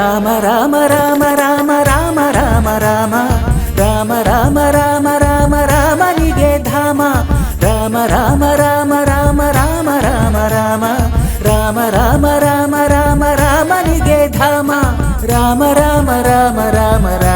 రామ రామ రామ రామ రామ రామ రామ రామ రామ రామ రామ రామ నిగే ధామ రామ రామ రామ రామ రామ రామ రామ రామ రామ రామ రామ రామ నిగే ధామ రామ రామ రామ రామ రామ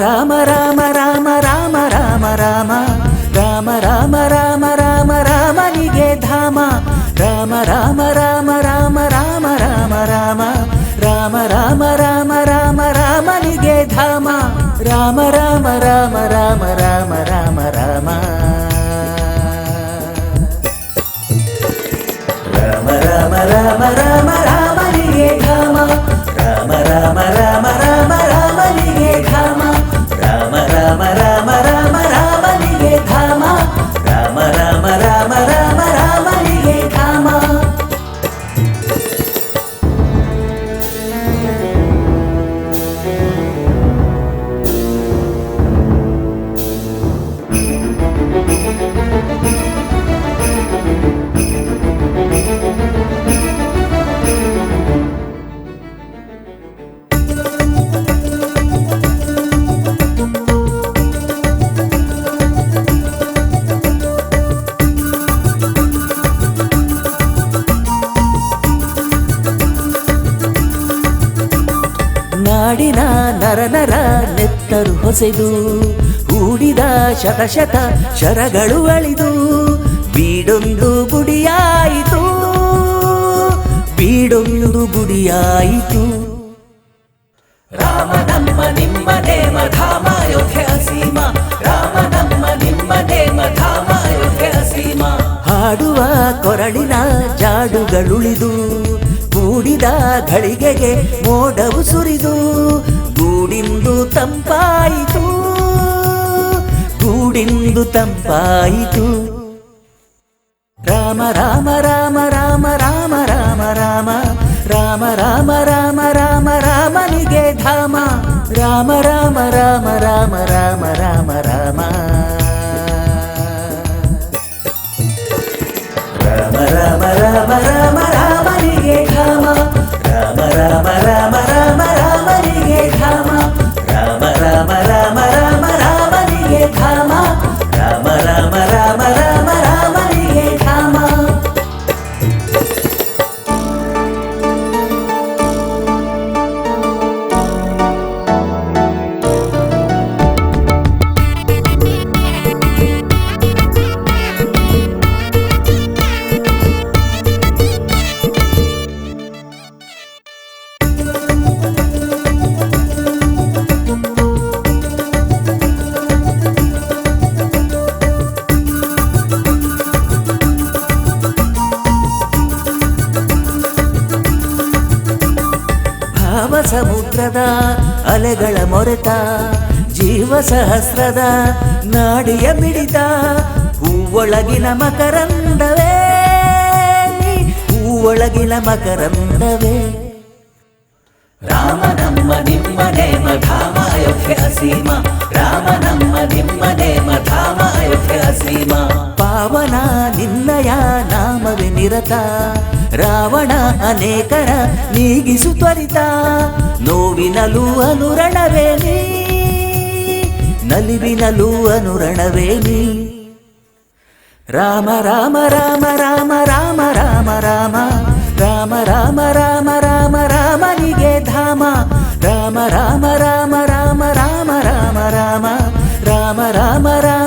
రామ రామ రామ రామ రామ రామ రామ రామ రామ రామ రామ నిగే ధామ రామ రామ రామ రామ రామ రామ రామ రామ రామ రామ రామ రామ నిగే ధామ రామ రామ రామ రామ రామ రామ రామ ನಾಡಿನ ನರನರ ನೆತ್ತರು ಹೊಸೆದು, ಹೂಡಿದ ಶತಶತ ಶರಗಳು ಅಳಿದು, ಬೀಡೊಂದು ಗುಡಿಯಾಯಿತು ಬೀಡೊಂದು ಗುಡಿಯಾಯಿತು. ರಾಮ ನಮ್ಮ ನಿಮ್ಮ ದೇವ ಧಾಮ ಅಯೋಧ್ಯೆ ಸೀಮ. ರಾಮ ನಮ್ಮ ನಿಮ್ಮ ದೇವ ಧಾಮ ಸೀಮ. ಹಾಡುವ ಕೊರಳಿನ ಜಾಡುಗಳುಳಿದು ಕೂಡಿದ ಘಳಿಗೆಗೆ ಮೋಡವು ಸುರಿದು ಗೂಡಿಂದು ತಂಪಾಯಿತು ಗೂಡಿಂದು ತಂಪಾಯಿತು ರಾಮ ರಾಮ ರಾಮ ರಾಮ ರಾಮ ರಾಮ ರಾಮ ರಾಮ ರಾಮ ರಾಮ ರಾಮ ರಾಮನಿಗೆ ಧಾಮ ರಾಮ ರಾಮ ರಾಮ ರಾಮ ರಾಮ ರಾಮ ರಾಮ ಭಾವ ಸಮುದ್ರದ ಅಲೆಗಳ ಮೊರೆತ ಜೀವ ಸಹಸ್ರದ ನಾಡಿಯ ಮಿಡಿತ ಹೂವೊಳಗಿನ ಮಕರಂದವೇ ನೀ ಹೂವೊಳಗಿನ ಮಕರಂದವೇ. ರಾಮ ನಮ್ಮ ನಿಮ್ಮ ನೇಮ ಧಾಮ ಅಯೋಧ್ಯೆ ಸೀಮ ರಾಮ ನಮ್ಮ ನಿಮ್ಮ ನೇಮ ಧಾಮ ಅಯೋಧ್ಯೆ ಸೀಮ ಪಾವನ ನಿನ್ನಯ ನಾಮವೇ ನಿರತ ರಾವಣ ಅನೇಕರ ನೀಗಿಸು ತ್ವರಿತ ನೋವಿನಲು ಅನುರಣವೇ ನೀ ನಲಿವಿನಲು ಅನುರಣವೇ ನೀ ರಾಮ ರಾಮ ರಾಮ ರಾಮ ರಾಮ ರಾಮ ರಾಮ ರಾಮ ರಾಮ ರಾಮ ರಾಮ ರಾಮನಿಗೆ ಧಾಮ ರಾಮ ರಾಮ ರಾಮ ರಾಮ ರಾಮ ರಾಮ ರಾಮ ರಾಮ ರಾಮ ರಾಮ ರಾಮ